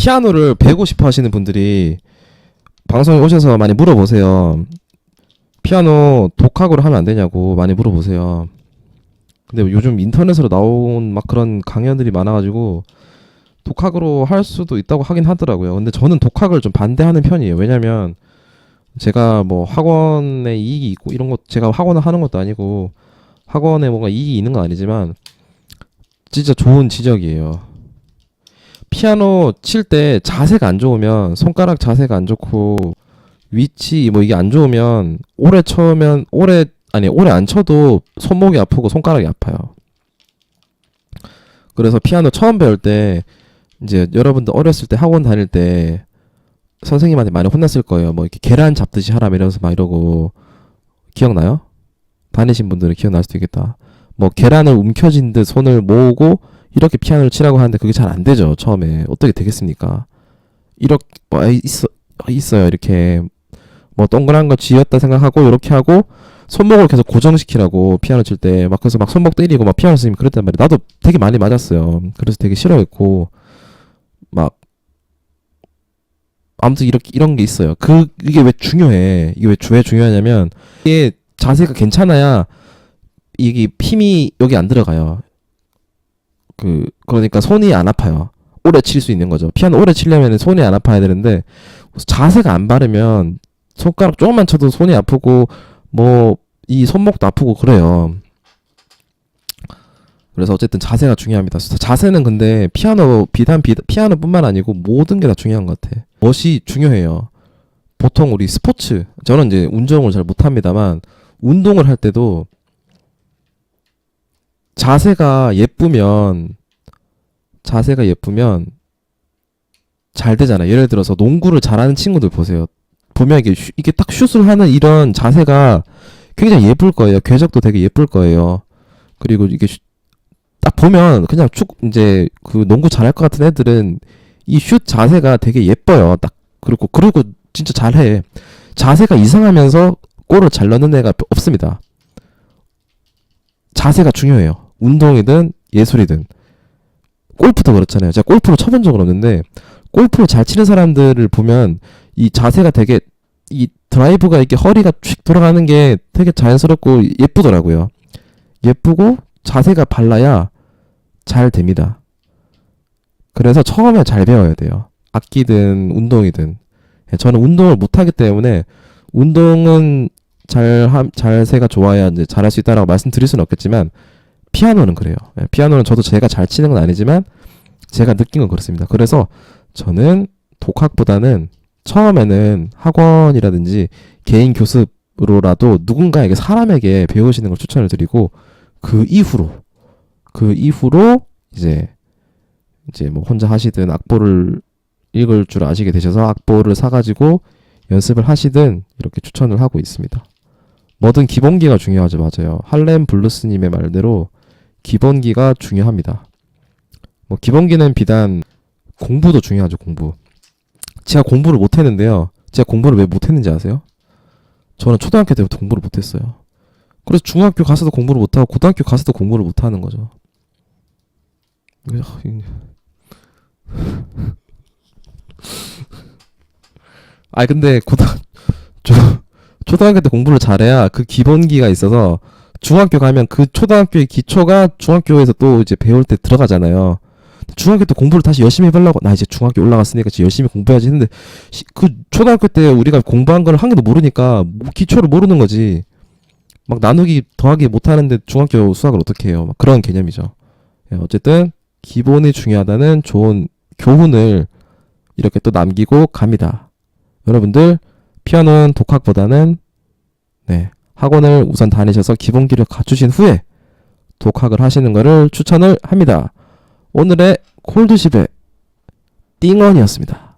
피아노를 배우고 싶어 하시는 분들이 방송에 오셔서 많이 물어보세요. 피아노 독학으로 하면 안 되냐고 많이 물어보세요. 근데 요즘 인터넷으로 나온 막 그런 강연들이 많아가지고 독학으로 할 수도 있다고 하긴 하더라고요. 근데 저는 독학을 좀 반대하는 편이에요. 왜냐면 제가 뭐 학원에 이익이 있고 이런 것 제가 학원을 하는 것도 아니고 학원에 뭔가 이익이 있는 건 아니지만 진짜 좋은 지적이에요. 피아노 칠 때 자세가 안 좋으면 손가락 자세가 안 좋고 위치 뭐 이게 안 좋으면 오래 쳐면 오래 아니 오래 안 쳐도 손목이 아프고 손가락이 아파요. 그래서 피아노 처음 배울 때 이제 여러분들 어렸을 때 학원 다닐 때 선생님한테 많이 혼났을 거예요. 뭐 이렇게 계란 잡듯이 하라 이러면서 막 이러고 기억나요? 다니신 분들은 기억날 수도 있겠다. 뭐 계란을 움켜쥔 듯 손을 모으고 이렇게 피아노를 치라고 하는데 그게 잘 안 되죠. 처음에 어떻게 되겠습니까? 이렇게 뭐 있어 있어요. 이렇게 뭐 동그란 거 쥐었다 생각하고 이렇게 하고 손목을 계속 고정시키라고 피아노 칠 때 막 그래서 막 손목 때리고 막 피아노 선생님 그랬단 말이에요. 나도 되게 많이 맞았어요. 그래서 되게 싫어했고 막 아무튼 이렇게 이런 게 있어요. 그 이게 왜 중요해? 이게 왜 중요하냐면 이게 자세가 괜찮아야 이게 힘이 여기 안 들어가요. 그 그러니까 손이 안 아파요. 오래 칠 수 있는 거죠. 피아노 오래 치려면 손이 안 아파야 되는데 자세가 안 바르면 손가락 조금만 쳐도 손이 아프고 뭐 이 손목도 아프고 그래요. 그래서 어쨌든 자세가 중요합니다. 자세는 근데 피아노 비단 비, 피아노뿐만 아니고 모든 게 다 중요한 것 같아. 멋이 중요해요. 보통 우리 스포츠 저는 이제 운동을 잘 못합니다만 운동을 할 때도 자세가 예쁘면 자세가 예쁘면 잘 되잖아요. 예를 들어서 농구를 잘하는 친구들 보세요. 보면 이게 슈- 이게 딱 슛을 하는 이런 자세가 굉장히 예쁠 거예요. 궤적도 되게 예쁠 거예요. 그리고 이게 슈- 딱 보면 그냥 축 이제 그 농구 잘할 것 같은 애들은 이 슛 자세가 되게 예뻐요. 딱 그리고 그리고 진짜 잘해. 자세가 이상하면서 골을 잘 넣는 애가 없습니다. 자세가 중요해요. 운동이든 예술이든. 골프도 그렇잖아요. 제가 골프를 쳐본 적은 없는데 골프를 잘 치는 사람들을 보면 이 자세가 되게 이 드라이브가 이렇게 허리가 휙 돌아가는 게 되게 자연스럽고 예쁘더라고요. 예쁘고 자세가 발라야 잘 됩니다. 그래서 처음에 잘 배워야 돼요. 악기든 운동이든. 예, 저는 운동을 못하기 때문에 운동은 잘 함, 자세가 좋아야 이제 잘할 수 있다라고 말씀드릴 수는 없겠지만 피아노는 그래요. 예, 피아노는 저도 제가 잘 치는 건 아니지만 제가 느낀 건 그렇습니다. 그래서 저는 독학보다는 처음에는 학원이라든지 개인 교습으로라도 누군가에게 사람에게 배우시는 걸 추천을 드리고 그 이후로 그 이후로 이제 이제 뭐 혼자 하시든 악보를 읽을 줄 아시게 되셔서 악보를 사가지고 연습을 하시든 이렇게 추천을 하고 있습니다. 뭐든 기본기가 중요하죠, 맞아요. 할렘 블루스님의 말대로 기본기가 중요합니다. 뭐 기본기는 비단 공부도 중요하죠, 공부. 제가 공부를 못 했는데요. 제가 공부를 왜 못 했는지 아세요? 저는 초등학교 때부터 공부를 못 했어요. 그래서 중학교 가서도 공부를 못 하고 고등학교 가서도 공부를 못 하는 거죠. 아, 근데 고등 초, 초등학교 때 공부를 잘해야 그 기본기가 있어서 중학교 가면 그 초등학교의 기초가 중학교에서 또 이제 배울 때 들어가잖아요. 중학교 때 공부를 다시 열심히 해보려고 나 이제 중학교 올라갔으니까 이제 열심히 공부해야지 했는데 시- 그 초등학교 때 우리가 공부한 걸 한 개도 모르니까 뭐 기초를 모르는 거지. 막 나누기 더하기 못하는데 중학교 수학을 어떻게 해요? 막 그런 개념이죠. 예, 어쨌든 기본이 중요하다는 좋은 교훈을 이렇게 또 남기고 갑니다. 여러분들 피아노는 독학보다는 네, 학원을 우선 다니셔서 기본기를 갖추신 후에 독학을 하시는 것을 추천을 합니다. 오늘의 콜드십의 띵언이었습니다.